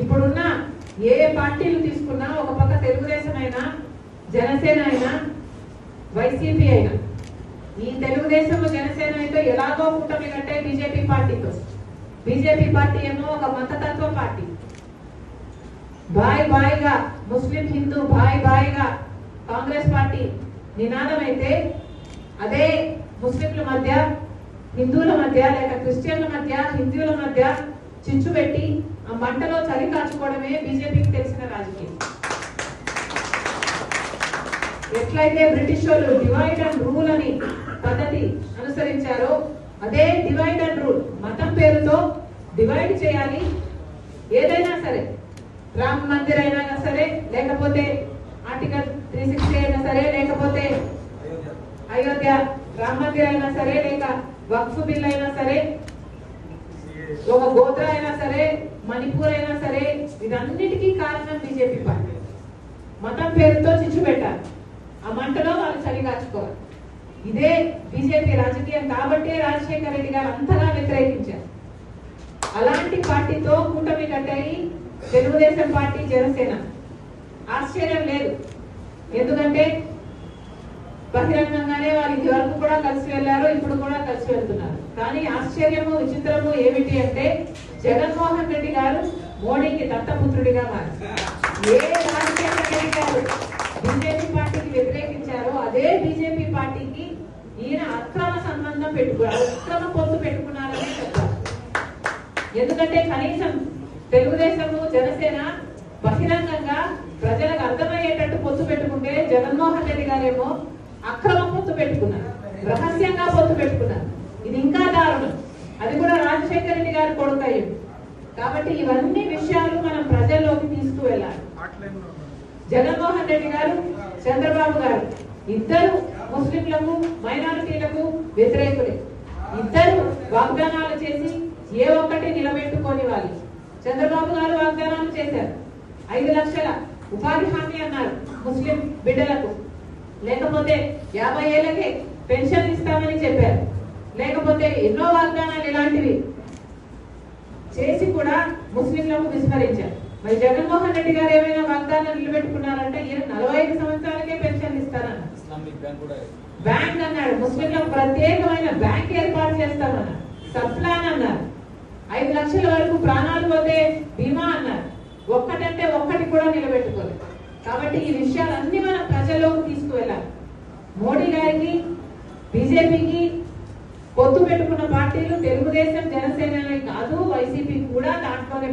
ఇప్పుడున్న ఏ పార్టీలు తీసుకున్నా ఒక పక్క తెలుగుదేశం అయినా జనసేన అయినా వైసీపీ అయినా ఈ తెలుగుదేశం జనసేన అయితే ఎలాగో కూటమి కంటే బీజేపీ పార్టీతో. బీజేపీ పార్టీ ఏమో ఒక మతతత్వ పార్టీ. బాయ్ బాయ్గా ముస్లిం హిందూ బాయ్ బాయ్గా కాంగ్రెస్ పార్టీ నినాదం అయితే అదే ముస్లింల మధ్య హిందువుల మధ్య లేక క్రిస్టియన్ల మధ్య హిందువుల మధ్య చిచ్చు పెట్టి మంటలో చలి కాచుకోవడమే బీజేపీకి తెలిసిన రాజకీయం. ఎట్లయితే బ్రిటిష్ వాళ్ళు డివైడ్ అండ్ రూల్ అని పద్ధతి అనుసరించారో అదే డివైడ్ అండ్ రూల్ మతం పేరుతో డివైడ్ చేయాలి. ఏదైనా సరే రామ మందిర్ అయినా సరే లేకపోతే ఆర్టికల్ త్రీ సిక్స్టీ అయినా సరే లేకపోతే అయోధ్య రామ మందిర్ అయినా సరే లేక వక్ఫ్ బిల్ అయినా సరే ఒక గోత్ర అయినా సరే మణిపూర్ అయినా సరే ఇదన్నిటికీ కారణం బీజేపీ పార్టీ. మతం పేరుతో చిచ్చు పెట్టారు. ఆ మంటలో వాళ్ళు చలిగాచుకోవాలి. ఇదే బీజేపీ రాజకీయం కాబట్టే రాజశేఖర రెడ్డి గారు అంతగా వ్యతిరేకించారు. అలాంటి పార్టీతో కూటమి కట్టాయి తెలుగుదేశం పార్టీ జనసేన. ఆశ్చర్యం లేదు. ఎందుకంటే బహిరంగంగానే వారు ఇది వరకు కూడా కలిసి వెళ్ళారు ఇప్పుడు కూడా కలిసి వెళ్తున్నారు. కానీ ఆశ్చర్యము విచిత్రము ఏమిటి అంటే జగన్మోహన్ రెడ్డి గారు మోడీకి దత్తపుత్రుడిగా మారారు ఏ రాజశేఖర బీజేపీ పార్టీకి వ్యతిరేకించారో అదే బీజేపీ పార్టీకి ఈయన అక్రమ సంబంధం పెట్టుకున్నారు అక్రమ పొత్తు పెట్టుకున్నారని చెప్పారు. ఎందుకంటే కనీసం తెలుగుదేశము జనసేన బహిరంగంగా ప్రజలకు అర్థమయ్యేటట్టు పొత్తు పెట్టుకుంటే జగన్మోహన్ రెడ్డి గారేమో అక్రమ పొత్తు పెట్టుకున్నారు రహస్యంగా పొత్తు పెట్టుకున్నారు. ఇది ఇంకా దారుణం. అది కూడా రాజశేఖర రెడ్డి గారు కొడుకయ్యం కాబట్టి ఇవన్నీ విషయాలు మనం ప్రజల్లోకి తీసుకువెళ్ళాలి. జగన్మోహన్ రెడ్డి గారు చంద్రబాబు గారు ఇద్దరు ముస్లింలకు మైనారిటీలకు వ్యతిరేకులే. ఇద్దరు వాగ్దానాలు చేసి ఏ ఒక్కటి నిలబెట్టుకోని వాళ్ళు చంద్రబాబు గారు వాగ్దానాలు చేశారు. ఐదు లక్షల ఉపాధి హామీ అన్నారు ముస్లిం బిడ్డలకు. లేకపోతే యాభై ఏళ్ళకే పెన్షన్ ఇస్తామని చెప్పారు. లేకపోతే ఎన్నో వాగ్దానాలు ఇలాంటివి. చేసి కూడా ముస్లింలకు విస్మరించారు. మరి జగన్మోహన్ రెడ్డి గారు ఏమైనా వాగ్దానాలు నిలబెట్టుకున్నారంటే ఈయన నలభై ఐదు సంవత్సరాలకే పెన్షన్ ఇస్తారన్నారు. ఇస్లామిక్ బ్యాంక్ అన్నాడు. ముస్లింలకు ప్రత్యేకమైన బ్యాంక్ ఏర్పాటు చేస్తామన్నారు. సబ్ ప్లాన్ అన్నారు. ఐదు లక్షల వరకు ప్రాణాలు పోతే బీమా అన్నారు. ఒక్కటంటే ఒక్కటి కూడా నిలబెట్టుకోలేదు. కాబట్టి ఈ విషయాలన్నీ మనం ప్రజల్లోకి తీసుకువెళ్ళాలి. మోడీ గారికి బీజేపీకి పొత్తు పెట్టుకున్న పార్టీలు తెలుగుదేశం జనసేన కాదు వైసీపీ కూడా దాంట్లోనే